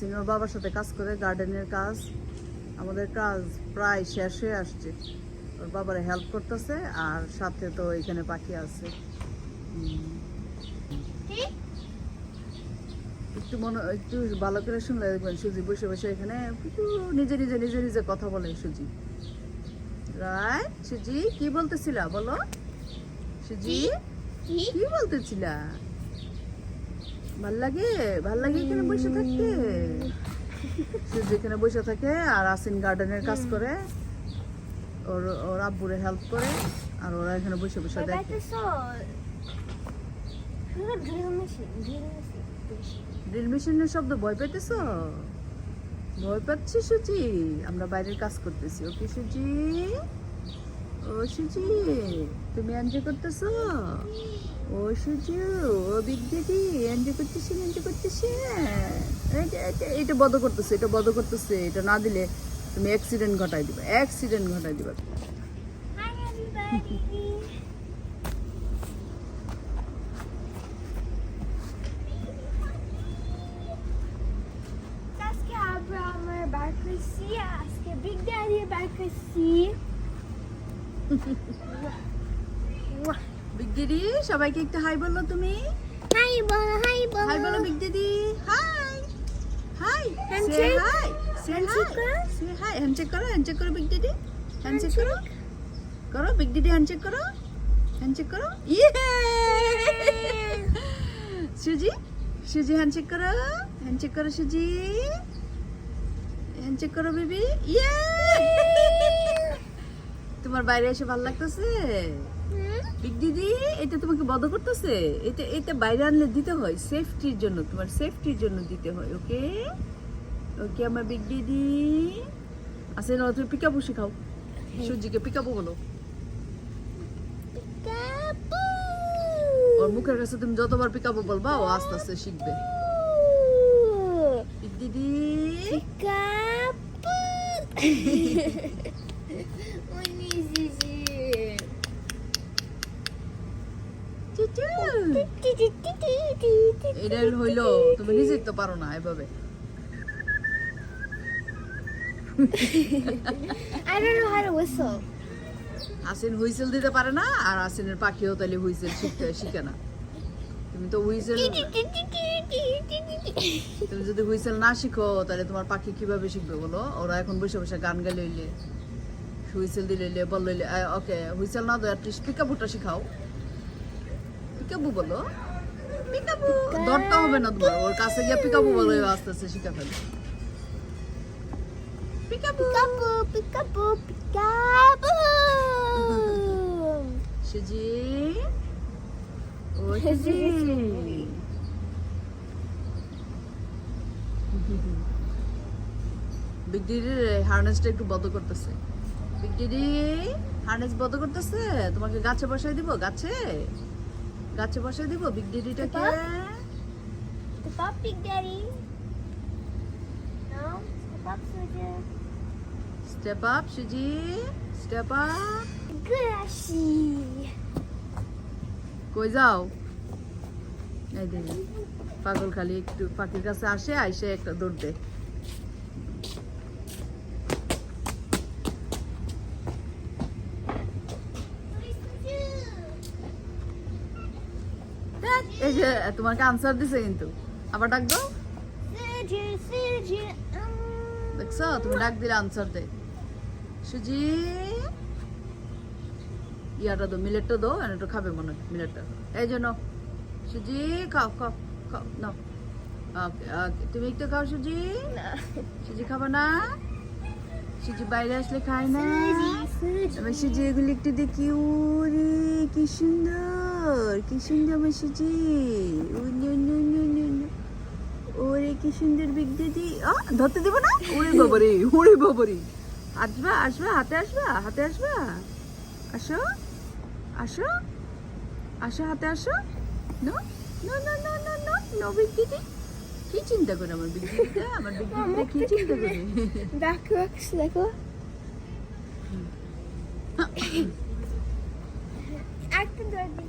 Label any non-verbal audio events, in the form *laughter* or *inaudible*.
আসিন ওর বাবার সাথে কাজ করে গার্ডেনের কাজ আমাদের কাজ প্রায় শেষ হয়ে আসছে। ওর বাবারে হেল্প করতেছে আর সাথে তো এখানে পাখি আছে। একটু মনে একটু ভালো করে শুনলে দেখবেন সুজি বসে বসে এখানে নিজে নিজে নিজে নিজে কথা বলে সুজি। রাইট সুজি কি বলতেছিলা বলো? সুজি কি? কি বলতেছিলা? ভালো লাগে ভালো লাগে এখানে বসে থাকতে সুজি এখানে বসে থাকে আর আসিন গার্ডেনের কাজ করে ওর ওর আব্বুরে হেল্প করে আর ওরা এখানে বসে বসে দেখে. ড্রিল মেশিনের শব্দ ভয় পেতেছ? ভয় পাচ্ছি সুজি আমরা বাইরের কাজ করতেছি ওকে সুজি ও সুজি, তুমি এনজয় করতেছ? ও সুজি, ও বিগ দিদি এনজয় করতেছি এনজয় করতেছি। এটা বন্ধ করতেছে, এটা বন্ধ করতেছে, এটা না দিলে তুমি অ্যাক্সিডেন্ট ঘটাই দিবা অ্যাক্সিডেন্ট ঘটাই দিবা। আজকে আমরা আমার বিগ দিদি সবাইকে একটু হাই বলল তুমি। হাই বলো হাই বলো। হাই বলো বিগ দিদি হাই হাই সে? হাই সে? হাই সে হাই হ্যান্ডশেক করো হ্যান্ডশেক করো বিগ দিদি হ্যান্ডশেক করো? করো বিগ দিদি হ্যান্ডশেক করো। হ্যান্ডশেক করো? ইয়ে সুজি সুজি হ্যান্ডশেক করো। হ্যান্ডশেক করো সুজি হ্যান্ডশেক করো বেবি ইয়ে তোমার বাইরে এসে ভালো লাগতেছে? বিগ দিদি এটা তোমাকে বন্ধ করতেছে? এটা এটা বাইরে আনলে দিতে হয়। সেফটির জন্য তোমার সেফটির জন্য দিতে হয় ওকে? ওকে আমার বিগ দিদি আসে না তুমি পিকাপু শেখাও সূর্যকে পিকাপু বলো। ওর মুখের কাছে তুমি যতবার পিকাপু বলবা ও আস্তে আস্তে শিখবে। দিদি চুচু। *laughs* এটা হইল তুমি নিজেই তো পারো না এভাবে। I don't know how to whistle. আসিন হুইসেল দিতে পারে না আর আসিনের পাখিও তাহলে হুইসেল শিখতে শিখে না। তুমি তো হুইসেল তুমি যদি হুইসেল না শিখো তাহলে তোমার পাখি কীভাবে শিখবে বলো? ওরা এখন বসে বসে গান গাইলে হইলে হুইসেল দিলে হইলে বললে হইলে ওকে হুইসেল না দেয় অ্যাটলিস্ট পিকাবুটা শিখাও। পিকাবু বলো? পিকাবু দরটা হবে না তোমার ওর কাছে গিয়ে পিকাবু বলো আস্তে আস্তে শিখা ফেলে। Peekaboo peekaboo, peekaboo. সুজি? ও *laughs* সুজি। বিগ হার্নেসটা একটু বন্ধ করতেছে। বিগ হার্নেস বন্ধ করতেছে? তোমাকে গাছে বসাই দিব গাছে? গাছে বসাই দিব বিগ দিদিটাকে Step up, Big Daddy. No, step up, Suja. Step up Suji step up Grassy. কই যাও এই দেখি পাগল খালি একটু পাখির কাছে আসে আইসে একটা দৌড় দেয় দেখ, এই যে তোমাকে আনসার দিছে কিন্তু। আবার ডাক দাও। Um, দেখছ? তুমি ডাক দিলে আনসার দে। সুজি ইয়াটা দো মিলেটটা দো আর একটু খাবে মনে হয় মিলেটটা এই জন্য সুজি খাও খাও খাও নাও। ওকে ওকে তুমি একটু খাও সুজি সুজি খাবে না? সুজি বাইরে আসলে খায় না? আমার সুজি এগুলি একটু দেখি ওরে কি সুন্দর। কি সুন্দর আমার সুজি ও no no no no no. ওরে কি সুন্দর বিগ দিদি ধরতে দিব না? ওরে বাবারে ওরে বাবারে। আসবা আসবা হাতে আসবা হাতে আসবা। আসো আসো আসো হাতে আসো। No no no no no no no big দিদি কি চিন্তা করে আমার বিগ দিদিটা আমার বিগ দিদিটা কি চিন্তা করে? rocks, *laughs* দেখো। একটা দৌড়